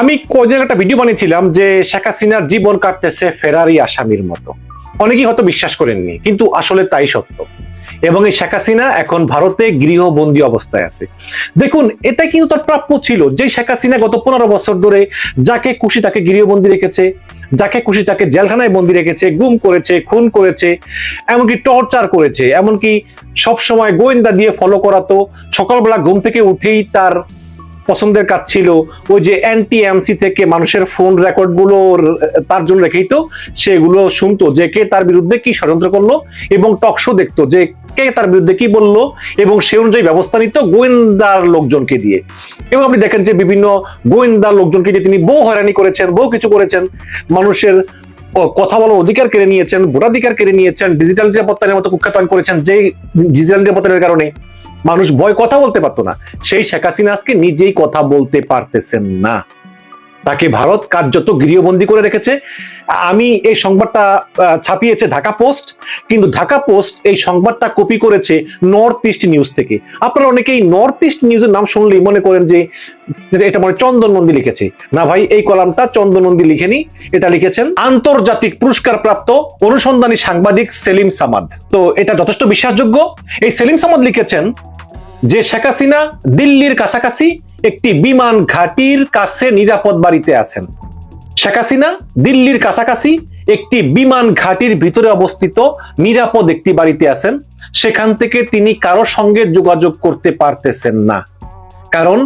আমি কদিন একটা ভিডিও বানিয়েছিলাম যে শেখ হাসিনার জীবন কাটতেছে ফেরারি আসামির মতো। অনেকেই হয়তো বিশ্বাস করেননি, কিন্তু আসলে তাই সত্য। এবং এই শেখ হাসিনা এখন ভারতে গৃহবন্দী অবস্থায় আছে। দেখুন, এটা কিন্তু তার প্রাপ্য ছিল যে শেখ হাসিনা গত পনেরো বছর ধরে যাকে খুশি তাকে গৃহবন্দী রেখেছে, যাকে খুশি তাকে জেলখানায় বন্দি রেখেছে, গুম করেছে, খুন করেছে, এমনকি টর্চার করেছে, এমনকি সবসময় গোয়েন্দা দিয়ে ফলো করাতো, সকালবেলা ঘুম থেকে উঠেই তার পছন্দের কাজ ছিল। ওই যে অ্যান্টি এমসি থেকে মানুষের ফোন রেকর্ডগুলো তার জন্য রেখেই তো সেগুলো শুনতো যে কে তার বিরুদ্ধে কি ষড়যন্ত্র করল এবং টকশো দেখতো যে কে তার বিরুদ্ধে কি বলল এবং সে অনুযায়ী ব্যবস্থা নিত গোয়েন্দার লোকজনকে দিয়ে। এবং আপনি দেখেন যে বিভিন্ন গোয়েন্দা লোকজনকে দিয়ে তিনি বহু হয়রানি করেছেন, বহু কিছু করেছেন। মানুষের কথা বলার অধিকার কেড়ে নিয়েছেন, ভোটাধিকার কেড়ে নিয়েছেন ডিজিটাল নিরাপত্তার মতো কুখ্যাতন করেছেন যে ডিজিটাল নিরাপত্তার কারণে। মানুষ ভয় কথা বলতে পারতো না। সেই শেখ হাসিনা আজকে নিজেই কথা বলতে পারতেছেন না। তাকে ভারত কার্যত গৃহবন্দী করে রেখেছে। আমি এই সংবাদটা ছাপিয়েছে ঢাকা পোস্ট, কিন্তু ঢাকা পোস্ট এই সংবাদটা কপি করেছে নর্থ ইস্ট নিউজ থেকে। আপনারা অনেকেই নর্থ ইস্ট নিউজের নাম শুনলেই মনে করেন যে, এটা মনে হয় চন্দন নন্দী লিখেছে। না ভাই, এই কলামটা চন্দন নন্দী লিখেনি, এটা লিখেছেন আন্তর্জাতিক পুরস্কার প্রাপ্ত অনুসন্ধানী সাংবাদিক সেলিম সামাদ। তো এটা যথেষ্ট বিশ্বাসযোগ্য। এই সেলিম সামাদ লিখেছেন যে শেখ হাসিনা দিল্লির কাছাকাছি একটি বিমান ঘাটির কাছে নিরাপদ বাড়িতে আছেন। শেখ হাসিনা দিল্লির কাছাকাছি একটি বিমান ঘাটির ভিতরে অবস্থিত নিরাপদ একটি বাড়িতে আছেন। সেখান থেকে তিনি কারোর সঙ্গে যোগাযোগ করতে পারতেছেন না। কারণ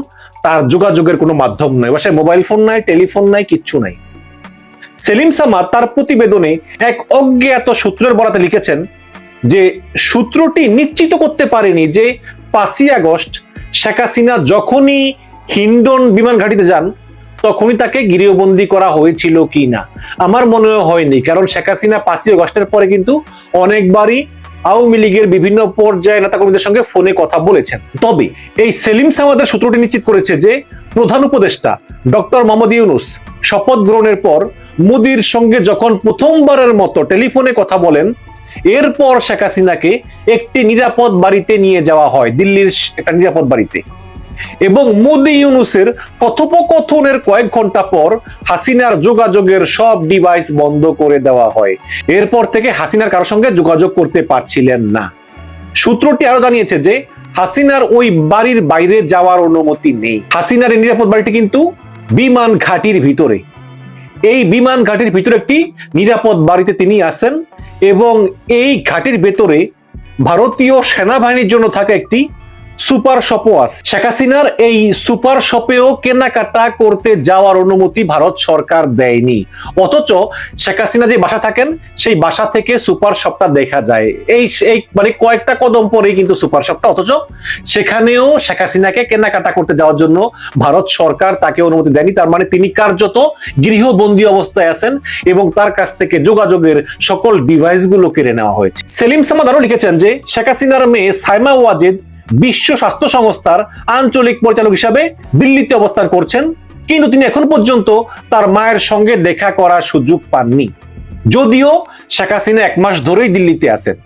তার যোগাযোগের কোনো মাধ্যম নয় সে মোবাইল ফোন নাই, টেলিফোন নাই, কিচ্ছু নাই। সেলিম সামা তার প্রতিবেদনে এক অজ্ঞাত সূত্রের বরাতে লিখেছেন যে সূত্রটি নিশ্চিত করতে পারেনি যে পাঁচই আগস্ট শেখ হাসিনা যখনই হিন্ডন বিমান ঘাটিতে যান, তখনই তাকে গৃহবন্দী করা হয়েছিল কি না? আমার মনে হয়নি, কারণ শেখ হাসিনা পাঁচই আগস্টের পরে কিন্তু অনেকবারই আওয়ামী লীগের বিভিন্ন পর্যায়ে নেতাকর্মীদের সঙ্গে ফোনে কথা বলেছেন। তবে এই সেলিম সামাদের সূত্রটি নিশ্চিত করেছে যে প্রধান উপদেষ্টা ডক্টর মোহাম্মদ ইউনুস শপথ গ্রহণের পর মোদির সঙ্গে যখন প্রথমবারের মতো টেলিফোনে কথা বলেন এরপর শেখ হাসিনাকে একটি নিরাপদ বাড়িতে নিয়ে যাওয়া হয়, দিল্লির একটা নিরাপদ বাড়িতে। এবং মোদি ইউনুসের কথোপকথনের কয়েক ঘণ্টা পর হাসিনার যোগাযোগের সব ডিভাইস বন্ধ করে দেওয়া হয়। এরপর থেকে হাসিনার কারোর সঙ্গে যোগাযোগ করতে পারছিলেন না। সূত্রটি আরও জানিয়েছে যে, হাসিনার ওই বাড়ির বাইরে যাওয়ার অনুমতি নেই। হাসিনার নিরাপদ বাড়িটি কিন্তু বিমান ঘাটির ভিতরে। এই বিমান ঘাটির ভিতরে একটি নিরাপদ বাড়িতে তিনি আছেন এবং এই ঘাটির ভেতরে ভারতীয় সেনাবাহিনীর জন্য থাকা একটি সুপার শপও আছে। শেখ হাসিনার এই সুপার শপেও কেনাকাটা করতে যাওয়ার অনুমতি ভারত সরকার দেয়নি। অথচ শেখ হাসিনা যে বাসা থাকেন, সেই বাসা থেকে সুপার শপটা দেখা যায়। এই এই মানে কয়েকটা কদম পরেই কিন্তু সুপার শপটা। অথচ সেখানেও শেখ হাসিনাকে কেনাকাটা করতে যাওয়ার জন্য ভারত সরকার তাকে অনুমতি দেয়নি। তার মানে তিনি কার্যত গৃহবন্দী অবস্থায় আছেন এবং তার কাছ থেকে যোগাযোগের সকল ডিভাইসগুলো কেড়ে নেওয়া হয়েছে। সেলিম সামাদ আরও লিখেছেন যে, শেখ হাসিনার মেয়ে সাইমা ওয়াজেদ বিশ্ব স্বাস্থ্য সংস্থার আঞ্চলিক পরিচালক হিসাবে দিল্লিতে অবস্থান করছেন, কিন্তু তিনি এখন পর্যন্ত তার মায়ের সঙ্গে দেখা করার সুযোগ পাননি। যদিও শেখ হাসিনা এক মাস ধরেই দিল্লিতে আছেন।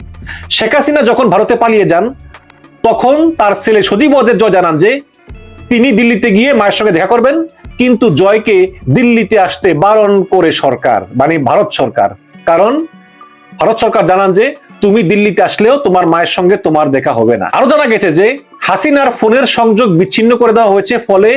শেখ হাসিনা যখন ভারতে পালিয়ে যান, তখন তার ছেলে সদীপ ওয়াজেদ জয় জানান যে, তিনি দিল্লিতে গিয়ে মায়ের সঙ্গে দেখা করবেন, কিন্তু জয়কে দিল্লিতে আসতে বারণ করে সরকার মানে ভারত সরকার। কারণ ভারত সরকার জানান যে তুমি দিল্লিতে আসলেও তোমার মায়ের সঙ্গে তোমার দেখা হবে না। আরও জানা গেছে যে হাসিনার ফোনের সংযোগ বিচ্ছিন্ন করে দেওয়া হয়েছে, ফলে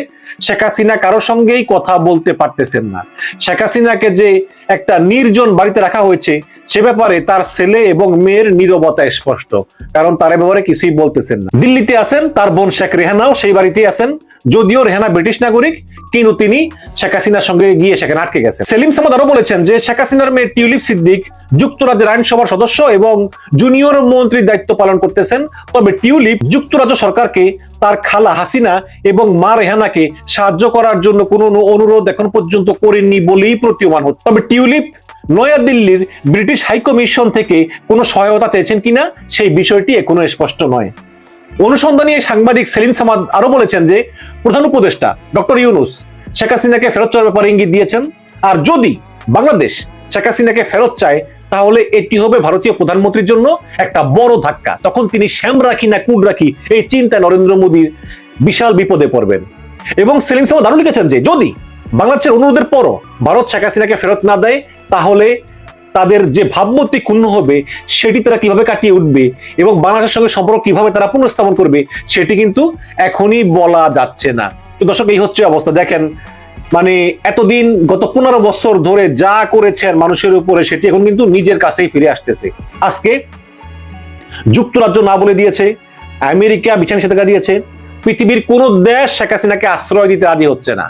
শেখ হাসিনা কারও সঙ্গেই কথা বলতে পারতেছেন না। শেখ হাসিনাকে যে একটা নির্জন বাড়িতে রাখা হয়েছে, সে ব্যাপারে তার ছেলে এবং মেয়ের নীরবতা স্পষ্ট, কারণ তার ব্যাপারে কিছুই বলতেছেন না। দিল্লিতে আছেন, তার বোন শেখ রেহানাও সেই বাড়িতেই আছেন, যদিও রেহানা ব্রিটিশ নাগরিক, কিন্তু তিনি শেখ হাসিনার সঙ্গে গিয়ে সেখানে আটকে গেছেন। সেলিম সামাদ আরও বলেছেন যে, শেখ হাসিনার মেয়ে টিউলিপ সিদ্দিক যুক্তরাজ্যের আইনসভার সদস্য এবং জুনিয়র মন্ত্রীর দায়িত্ব পালন করতেছেন, তবে টিউলিপ যুক্তরাজ্য সরকারকে তার খালা হাসিনা এবং মা রেহানাকে সাহায্য করার জন্য কোনো অনুরোধ এখন পর্যন্ত করেননি বলেই প্রতীয়মান হচ্ছে। তবে টিউলিপ নয়াদিল্লির ব্রিটিশ হাইকমিশন থেকে কোনো সহায়তা চেয়েছেন কিনা সেই বিষয়টি এখনও স্পষ্ট নয়। অনুসন্ধানী সাংবাদিক সেলিম সামাদ আরও বলেছেন যে, প্রধান উপদেষ্টা ডক্টর ইউনুস শেখ হাসিনাকে ফেরত চাওয়ার ব্যাপারে ইঙ্গিত দিয়েছেন। আর যদি বাংলাদেশ শেখ হাসিনাকে ফেরত চায় তাহলে এটি হবে ভারতীয় প্রধানমন্ত্রীর জন্য একটা বড় ধাক্কা। তখন তিনি শ্যাম রাখি না কুড রাখি, এই চিন্তায় নরেন্দ্র মোদীর বিশাল বিপদে পড়বেন। এবং সেলিম সামাদ আরও লিখেছেন যে, যদি বাংলাদেশের অনুরোধের পরও ভারত শেখ হাসিনাকে ফেরত না দেয়, তাহলে তাদের যে ভাবমূর্তি ক্ষুণ্ণ হবে, সেটি তারা কীভাবে কাটিয়ে উঠবে এবং বাংলাদেশের সঙ্গে সম্পর্ক কীভাবে তারা পুনঃস্থাপন করবে, সেটি কিন্তু এখনই বলা যাচ্ছে না। তো দর্শক, এই হচ্ছে অবস্থা। দেখেন মানে এতদিন গত পনেরো বছর ধরে যা করেছেন মানুষের উপরে, সেটি এখন কিন্তু নিজের কাছেই ফিরে আসতেছে। আজকে যুক্তরাজ্য না বলে দিয়েছে, আমেরিকা বিছানা নিষেধাজ্ঞা দিয়েছে, পৃথিবীর কোন দেশ শেখ হাসিনাকে আশ্রয় দিতে রাজি হচ্ছে না।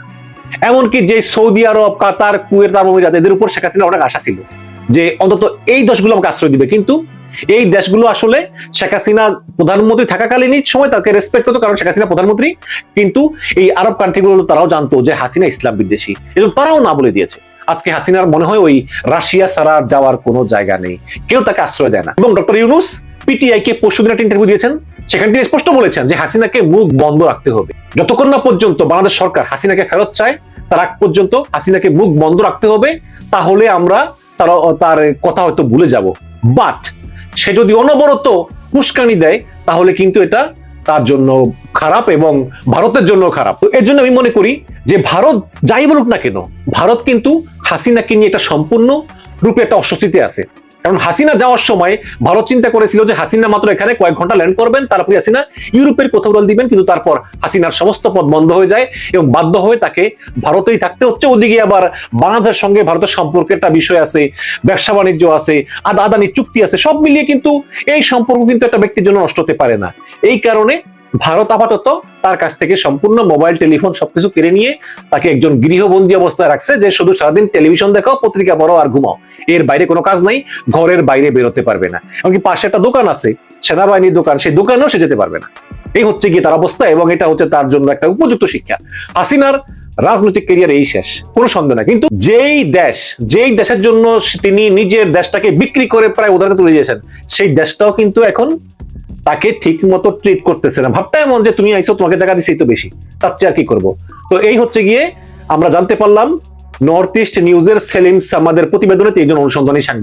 এমনকি যে সৌদি আরব, কাতার, কুয়েত, আরব এদের উপর শেখ হাসিনা অনেক আশা ছিল যে অন্তত এই দেশগুলো আমাকে আশ্রয় দিবে। কিন্তু এই দেশগুলো আসলে শেখ হাসিনা প্রধানমন্ত্রী থাকাকালীনই সময় তাকে রেসপেক্ট করতো, কারণ শেখ হাসিনা প্রধানমন্ত্রী। কিন্তু এই আরব কান্ট্রিগুলো তারাও জানতো যে হাসিনা ইসলাম বিদ্বেষী। এবং তারাও না বলে দিয়েছে। আজকে হাসিনার মনে হয় ওই রাশিয়া ছাড়া যাওয়ার কোনো জায়গা নেই। কেউ তাকে আশ্রয় দেয় না। এবং ডক্টর ইউনুস পিটিআই কে পরশুদিন একটা ইন্টারভিউ দিয়েছেন। সেখানে তিনি স্পষ্ট বলেছেন যে হাসিনাকে মুখ বন্ধ রাখতে হবে। যতক্ষণ না পর্যন্ত বাংলাদেশ সরকার হাসিনাকে ফেরত চায়, তার আগ পর্যন্ত হাসিনাকে মুখ বন্ধ রাখতে হবে। তাহলে আমরা তার তার কথা হয়তো ভুলে যাব। বাট সে যদি অনবরত উস্কানি দেয়, তাহলে কিন্তু এটা তার জন্য খারাপ এবং ভারতের জন্য খারাপ। তো এর জন্য আমি মনে করি যে ভারত যাই বলুক না কেন, ভারত কিন্তু হাসিনাকে নিয়ে এটা সম্পূর্ণ রূপে একটা অস্বস্তিতে আছে। কারণ হাসিনা যাওয়ার সময় ভারত চিন্তা করেছিল যে হাসিনা মাত্র এখানে কয়েক ঘণ্টা ল্যান্ড করবেন, তারপরে হাসিনা ইউরোপের কোথাও দল দিবেন, কিন্তু তারপর হাসিনার সমস্ত পথ বন্ধ হয়ে যায় এবং বাধ্য হয়ে তাকে ভারতেই থাকতে হচ্ছে। ওদিকে আবার বাংলাদেশের সঙ্গে ভারতের সম্পর্কের একটা বিষয় আছে, ব্যবসা বাণিজ্য আছে আদা আদানি চুক্তি আছে, সব মিলিয়ে কিন্তু এই সম্পর্ক কিন্তু একটা ব্যক্তির জন্য নষ্ট হতে পারে না। এই কারণে ভারত আপাতত তার কাছ থেকে সম্পূর্ণ মোবাইল, টেলিফোন সবকিছু কেড়ে নিয়ে তাকে একজন গৃহবন্দী অবস্থায় রাখছে যে শুধু সারাদিন টেলিভিশন দেখাও, পত্রিকা পড়ো আর ঘুমাও। এর বাইরে কোনো কাজ নাই, ঘরের বাইরে বেরোতে পারবে না। এমনকি পাশে একটা দোকান আছে, সেনাবাহিনীর দোকান, সেই দোকানেও সে যেতে পারবে না। এই হচ্ছে গিয়ে তার অবস্থা এবং এটা হচ্ছে তার জন্য একটা উপযুক্ত শিক্ষা। হাসিনার রাজনৈতিক কেরিয়ার এই শেষ, কোনো সন্দেহ না কিন্তু যেই দেশ, যেই দেশের জন্য তিনি নিজের দেশটাকে বিক্রি করে প্রায় উদাহরণ তুলে দিয়েছেন, সেই দেশটাও কিন্তু এখন তাকে ঠিক মতো ট্রিট করতেছে না। ভাবটা এমন যে তুমি আইসো, তোমাকে জায়গা দিছি তো বেশি। তার চেয়ে আর কি করব? তো এই হচ্ছে গিয়ে আমরা জানতে পারলাম নর্থ ইস্ট নিউজের সেলিমস আমাদের প্রতিবেদনে তিনজন অনুসন্ধানী সাংবাদিক